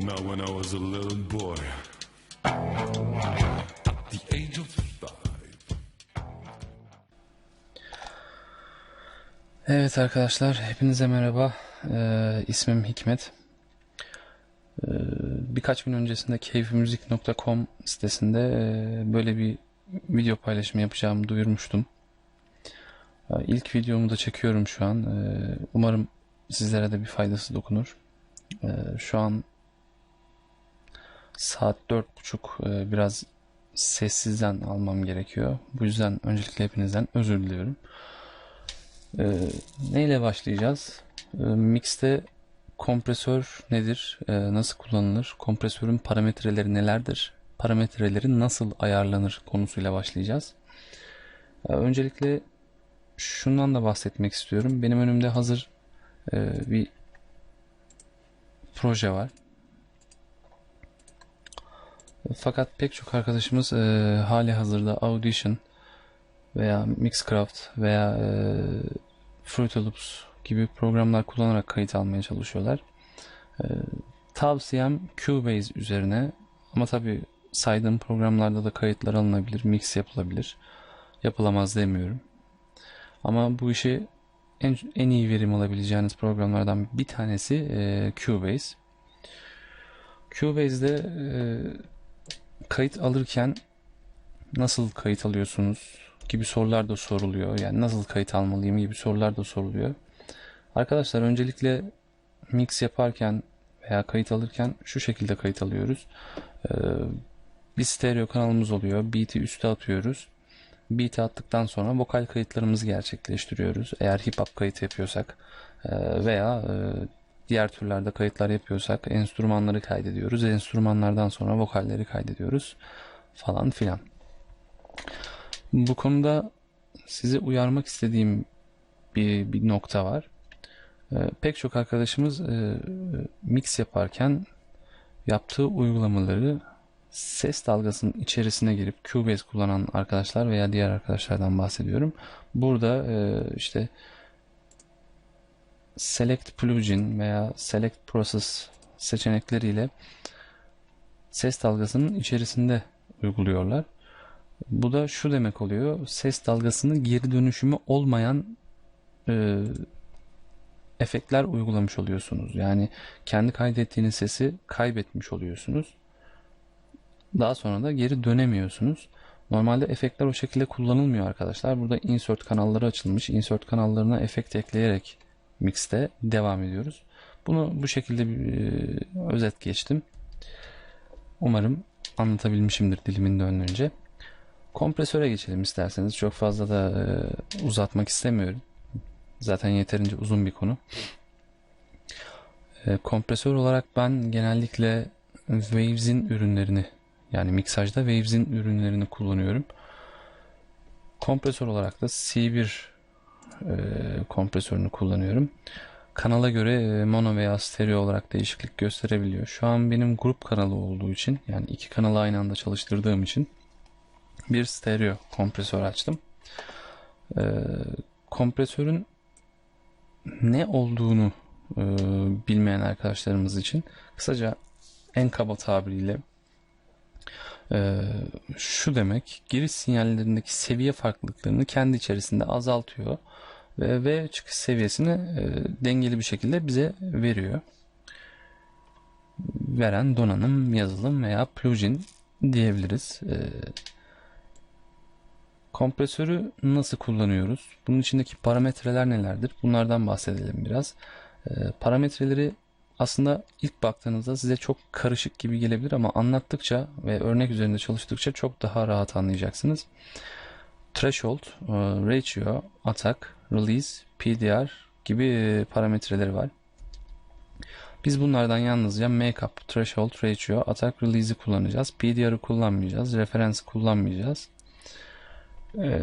Now, when I was a little boy, at the age of five, Evet arkadaşlar, hepinize merhaba. Ee, ismim Hikmet. Ee, birkaç gün öncesinde keyifmuzik.com sitesinde e, böyle bir video paylaşımı yapacağımı duyurmuştum. İlk videomu da çekiyorum şu an. Ee, umarım sizlere de bir faydası dokunur. Ee, şu an saat dört buçuk e, biraz sessizden almam gerekiyor. Bu yüzden öncelikle hepinizden özür diliyorum. Ee, neyle başlayacağız? Mix'te kompresör nedir? Nasıl kullanılır? Kompresörün parametreleri nelerdir? Parametreleri nasıl ayarlanır konusuyla başlayacağız. Öncelikle şundan da bahsetmek istiyorum. Benim önümde hazır e, bir proje var. Fakat pek çok arkadaşımız e, hali hazırda Audition veya Mixcraft veya e, Fruity Loops gibi programlar kullanarak kayıt almaya çalışıyorlar. E, tavsiyem Cubase üzerine ama tabi saydığım programlarda da kayıtlar alınabilir, mix yapılabilir. Yapılamaz demiyorum. Ama bu işi en, en iyi verim alabileceğiniz programlardan bir tanesi e, Cubase. Cubase'de e, kayıt alırken nasıl kayıt alıyorsunuz gibi sorular da soruluyor. Yani nasıl kayıt almalıyım gibi sorular da soruluyor. Arkadaşlar öncelikle mix yaparken veya kayıt alırken şu şekilde kayıt alıyoruz. Ee, bir stereo kanalımız oluyor. Beat'i üste atıyoruz. Beat'i attıktan sonra vokal kayıtlarımızı gerçekleştiriyoruz. Eğer hip hop kayıt yapıyorsak e, veya e, diğer türlerde kayıtlar yapıyorsak enstrümanları kaydediyoruz. Enstrümanlardan sonra vokalleri kaydediyoruz falan filan. Bu konuda sizi uyarmak istediğim bir, bir nokta var. Ee, pek çok arkadaşımız e, mix yaparken yaptığı uygulamaları ses dalgasının içerisine girip Cubase kullanan arkadaşlar veya diğer arkadaşlardan bahsediyorum. Burada e, işte Select Plugin veya Select Process seçenekleriyle ses dalgasının içerisinde uyguluyorlar. Bu da şu demek oluyor. Ses dalgasının geri dönüşümü olmayan e, efektler uygulamış oluyorsunuz. Yani kendi kaydettiğiniz sesi kaybetmiş oluyorsunuz. Daha sonra da geri dönemiyorsunuz. Normalde efektler o şekilde kullanılmıyor arkadaşlar. Burada insert kanalları açılmış. Insert kanallarına efekt ekleyerek mixte devam ediyoruz. Bunu bu şekilde bir e, özet geçtim. Umarım anlatabilmişimdir dilimin döndüğünce. Kompresöre geçelim isterseniz. Çok fazla da e, uzatmak istemiyorum. Zaten yeterince uzun bir konu. E, kompresör olarak ben genellikle Waves'in ürünlerini yani miksajda Waves'in ürünlerini kullanıyorum. Kompresör olarak da C1 e, kompresörünü kullanıyorum. Kanala göre e, mono veya stereo olarak değişiklik gösterebiliyor. Şu an benim grup kanalı olduğu için yani iki kanalı aynı anda çalıştırdığım için bir stereo kompresör açtım. Ee, kompresörün ne olduğunu e, bilmeyen arkadaşlarımız için kısaca en kaba tabiriyle e, şu demek giriş sinyallerindeki seviye farklılıklarını kendi içerisinde azaltıyor ve, ve çıkış seviyesini e, dengeli bir şekilde bize veriyor. Veren donanım, yazılım veya plugin diyebiliriz. E, Kompresörü nasıl kullanıyoruz? Bunun içindeki parametreler nelerdir? Bunlardan bahsedelim biraz. E, parametreleri aslında ilk baktığınızda size çok karışık gibi gelebilir ama anlattıkça ve örnek üzerinde çalıştıkça çok daha rahat anlayacaksınız. Threshold, e, Ratio, Attack, Release, PDR gibi parametreleri var. Biz bunlardan yalnızca Makeup, Threshold, Ratio, Attack, Release'i kullanacağız. PDR'ı kullanmayacağız. Referans kullanmayacağız. Ee,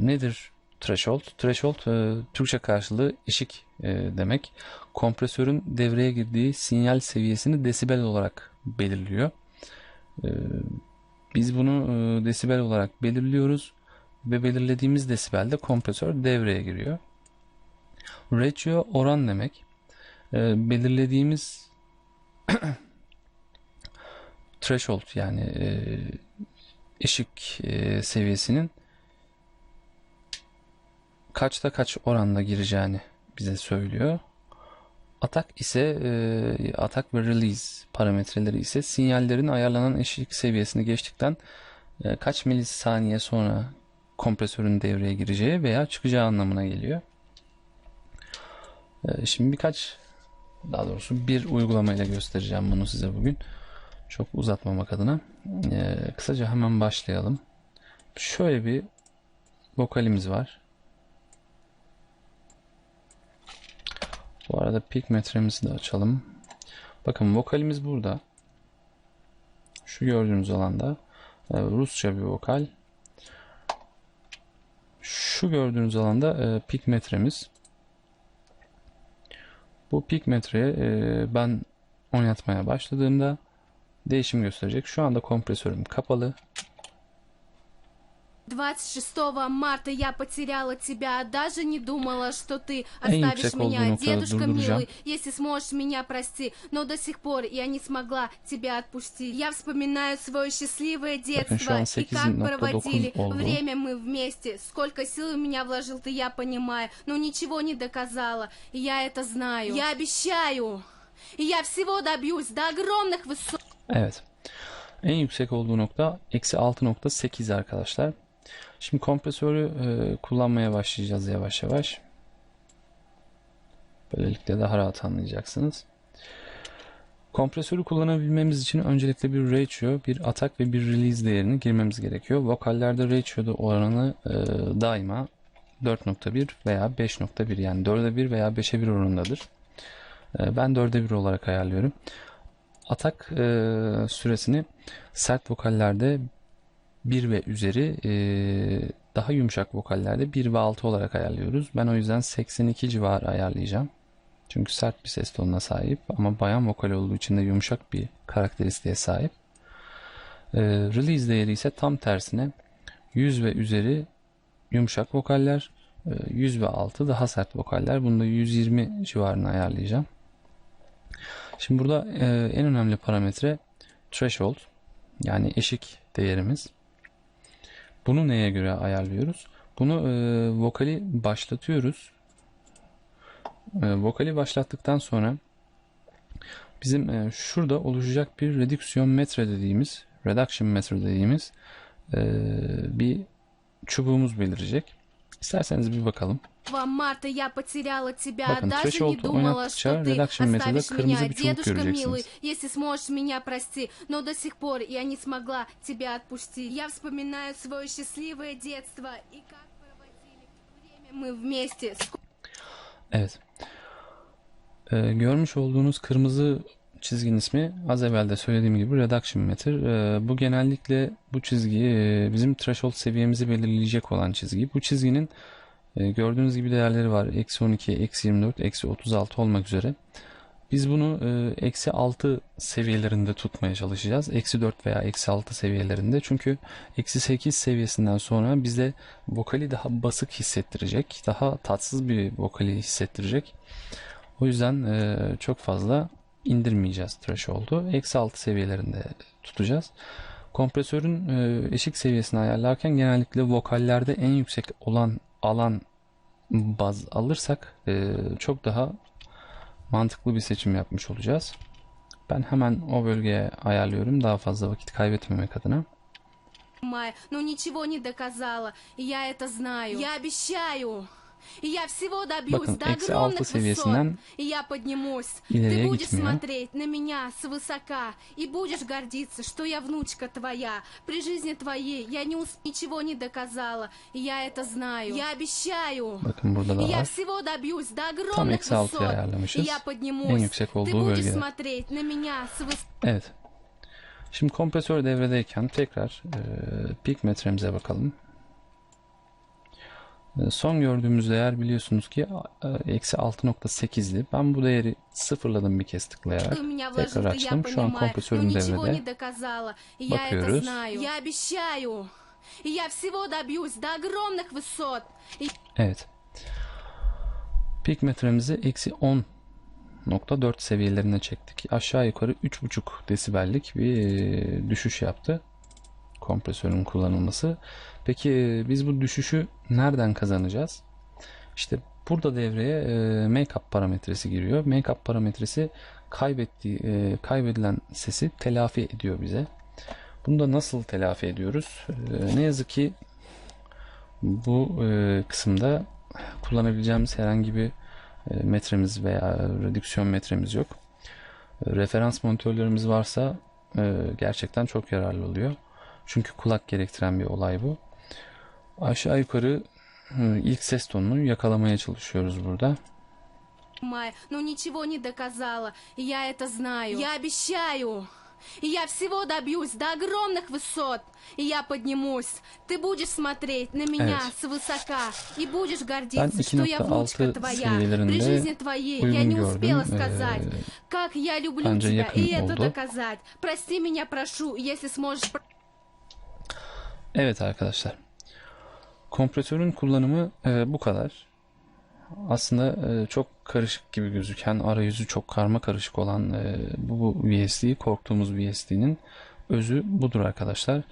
nedir threshold? Threshold e, Türkçe karşılığı eşik e, demek. Kompresörün devreye girdiği sinyal seviyesini desibel olarak belirliyor. E, biz bunu e, desibel olarak belirliyoruz ve belirlediğimiz desibelde kompresör devreye giriyor. Ratio oran demek. Ee, belirlediğimiz threshold yani e, eşik e, seviyesinin kaçta kaç oranla gireceğini bize söylüyor. Atak ise e, atak ve release parametreleri ise sinyallerin ayarlanan eşik seviyesini geçtikten e, kaç milisaniye sonra kompresörün devreye gireceği veya çıkacağı anlamına geliyor. E, şimdi birkaç daha doğrusu bir uygulamayla göstereceğim bunu size bugün. Çok uzatmamak adına. E, kısaca hemen başlayalım. Şöyle bir vokalimiz var. Bu arada pik metremizi de açalım. Bakın vokalimiz burada. Şu gördüğünüz alanda e, Rusça bir vokal. Şu gördüğünüz alanda e, pik metremiz. Bu pik metreye ben oynatmaya başladığımda değişim gösterecek. Şu anda kompresörüm kapalı. 26 марта я потеряла тебя, даже не думала, что ты оставишь меня, дедушка милый, если сможешь меня прости, но до сих пор я не смогла тебя отпустить. Я вспоминаю свое счастливое детство и как 8.9 проводили время мы вместе. Сколько сил в меня вложил ты, я понимаю, но ничего не доказала, и я это знаю. Я обещаю, и я всего добьюсь до огромных высот. Evet. En yüksek olduğu nokta eksi 6.8 arkadaşlar. Şimdi kompresörü e, kullanmaya başlayacağız yavaş yavaş. Böylelikle daha rahat anlayacaksınız. Kompresörü kullanabilmemiz için öncelikle bir ratio, bir atak ve bir release değerini girmemiz gerekiyor. Vokallerde ratio'da oranı e, daima 4.1 veya 5.1 yani 4'e 1 veya 5'e 1 oranındadır. E, ben 4'e 1 olarak ayarlıyorum. Atak e, süresini sert vokallerde 1 ve üzeri e, daha yumuşak vokallerde 1 ve 6 olarak ayarlıyoruz. Ben o yüzden 82 civarı ayarlayacağım. Çünkü sert bir ses tonuna sahip ama bayan vokal olduğu için de yumuşak bir karakteristiğe sahip. E, release değeri ise tam tersine 100 ve üzeri yumuşak vokaller, e, 100 ve altı daha sert vokaller. Bunu da 120 civarına ayarlayacağım. Şimdi burada e, en önemli parametre threshold yani eşik değerimiz. Bunu neye göre ayarlıyoruz? Bunu e, vokali başlatıyoruz. E, vokali başlattıktan sonra bizim e, şurada oluşacak bir redüksiyon metre dediğimiz, reduction metre dediğimiz e, bir çubuğumuz belirecek. İsterseniz bir bakalım. марта я потеряла тебя, Bakın, даже не думала, что ты оставишь меня, дедушка милый, если сможешь меня прости, но до сих пор я не смогла тебя отпустить. Я вспоминаю свое счастливое детство и как проводили время мы вместе. Evet. Ee, görmüş olduğunuz kırmızı çizginin ismi az evvel de söylediğim gibi reduction meter. Ee, bu genellikle bu çizgi e, bizim threshold seviyemizi belirleyecek olan çizgi. Bu çizginin e, gördüğünüz gibi değerleri var. Eksi 12, eksi 24, eksi 36 olmak üzere. Biz bunu e, eksi 6 seviyelerinde tutmaya çalışacağız. Eksi 4 veya eksi 6 seviyelerinde. Çünkü eksi 8 seviyesinden sonra bize vokali daha basık hissettirecek. Daha tatsız bir vokali hissettirecek. O yüzden çok fazla indirmeyeceğiz threshold'u. Eksi 6 seviyelerinde tutacağız. Kompresörün e, eşik seviyesini ayarlarken genellikle vokallerde en yüksek olan alan baz alırsak e, çok daha mantıklı bir seçim yapmış olacağız. Ben hemen o bölgeye ayarlıyorum daha fazla vakit kaybetmemek adına. Мая, но ничего не доказала, и я это знаю. Я обещаю. И я всего добьюсь Bakın, до огромных высот. И я поднимусь. Ты будешь gitmiyor. смотреть на меня свысока и будешь гордиться, что я внучка твоя. При жизни твоей я не усп... ничего не доказала, и я это знаю. Я обещаю. Bakın burada da И я var. всего добьюсь до огромных высот. И я поднимусь. Ты будешь bölgede. смотреть на меня свысока. Evet. Şimdi kompresör devredeyken tekrar e, pik metremize bakalım. Ee, son gördüğümüz değer biliyorsunuz ki e, eksi 6.8'di. Ben bu değeri sıfırladım bir kez tıklayarak. Tekrar açtım. Şu an kompresörüm devrede. Bakıyoruz. Evet. Peak metremizi eksi 10.4 seviyelerine çektik. Aşağı yukarı 3.5 desibellik bir e, düşüş yaptı kompresörün kullanılması. Peki e, biz bu düşüşü nereden kazanacağız? İşte burada devreye e, make-up parametresi giriyor. Make-up parametresi kaybettiği e, kaybedilen sesi telafi ediyor bize. Bunu da nasıl telafi ediyoruz? E, ne yazık ki bu e, kısımda kullanabileceğimiz herhangi bir e, metremiz veya redüksiyon metremiz yok. E, referans monitörlerimiz varsa e, gerçekten çok yararlı oluyor. Çünkü kulak gerektiren bir olay bu. Aşağı yukarı ilk ses tonunu yakalamaya çalışıyoruz burada. понимаю, но ничего не доказала. Я это знаю. Я обещаю. И я всего добьюсь до огромных высот. И я поднимусь. Ты будешь смотреть на меня Evet. свысока. И будешь гордиться, что я внучка 2.6 твоя. При жизни твоей я не успела gördüm. сказать, Ee, как я люблю тебя. И это oldu. доказать. Прости меня, прошу, если сможешь Evet arkadaşlar. Kompresörün kullanımı e, bu kadar. Aslında e, çok karışık gibi gözüken, arayüzü çok karma karışık olan e, bu, VSD, korktuğumuz VSD'nin özü budur arkadaşlar.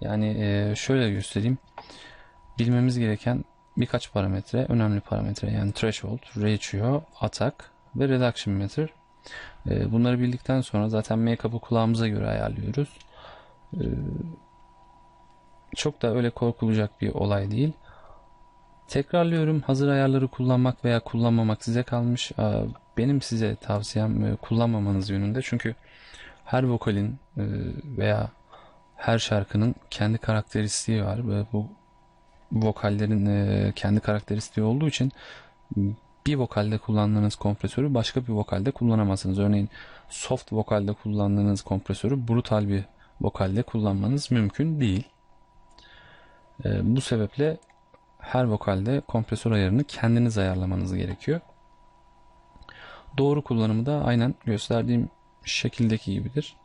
Yani e, şöyle göstereyim. Bilmemiz gereken birkaç parametre, önemli parametre yani threshold, ratio, atak ve reduction meter. E, bunları bildikten sonra zaten make-up'ı kulağımıza göre ayarlıyoruz. E, çok da öyle korkulacak bir olay değil. Tekrarlıyorum hazır ayarları kullanmak veya kullanmamak size kalmış. Benim size tavsiyem e, kullanmamanız yönünde. Çünkü her vokalin e, veya her şarkının kendi karakteristiği var bu vokallerin e, kendi karakteristiği olduğu için bir vokalde kullandığınız kompresörü başka bir vokalde kullanamazsınız. Örneğin soft vokalde kullandığınız kompresörü brutal bir vokalde kullanmanız mümkün değil. E, bu sebeple her vokalde kompresör ayarını kendiniz ayarlamanız gerekiyor. Doğru kullanımı da aynen gösterdiğim şekildeki gibidir.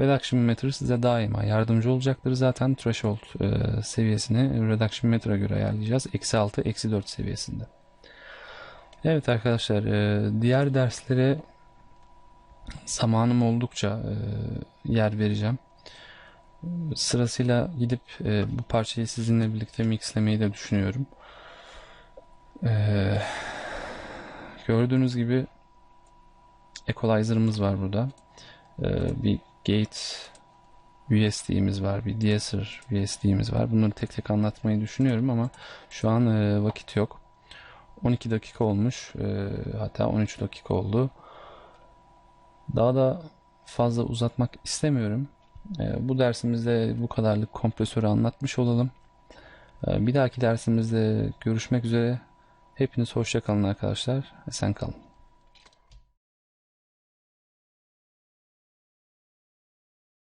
Reduction meter size daima yardımcı olacaktır. Zaten threshold e, seviyesini reduction meter'a göre ayarlayacağız. Eksi 6, eksi 4 seviyesinde. Evet arkadaşlar e, diğer derslere zamanım oldukça e, yer vereceğim. Sırasıyla gidip e, bu parçayı sizinle birlikte mixlemeyi de düşünüyorum. E, gördüğünüz gibi equalizer'ımız var burada. E, bir gate USD'miz var, bir deesser USD'miz var. Bunları tek tek anlatmayı düşünüyorum ama şu an e, vakit yok. 12 dakika olmuş, e, hatta 13 dakika oldu. Daha da fazla uzatmak istemiyorum. E, bu dersimizde bu kadarlık kompresörü anlatmış olalım. E, bir dahaki dersimizde görüşmek üzere. Hepiniz hoşça kalın arkadaşlar. Esen kalın.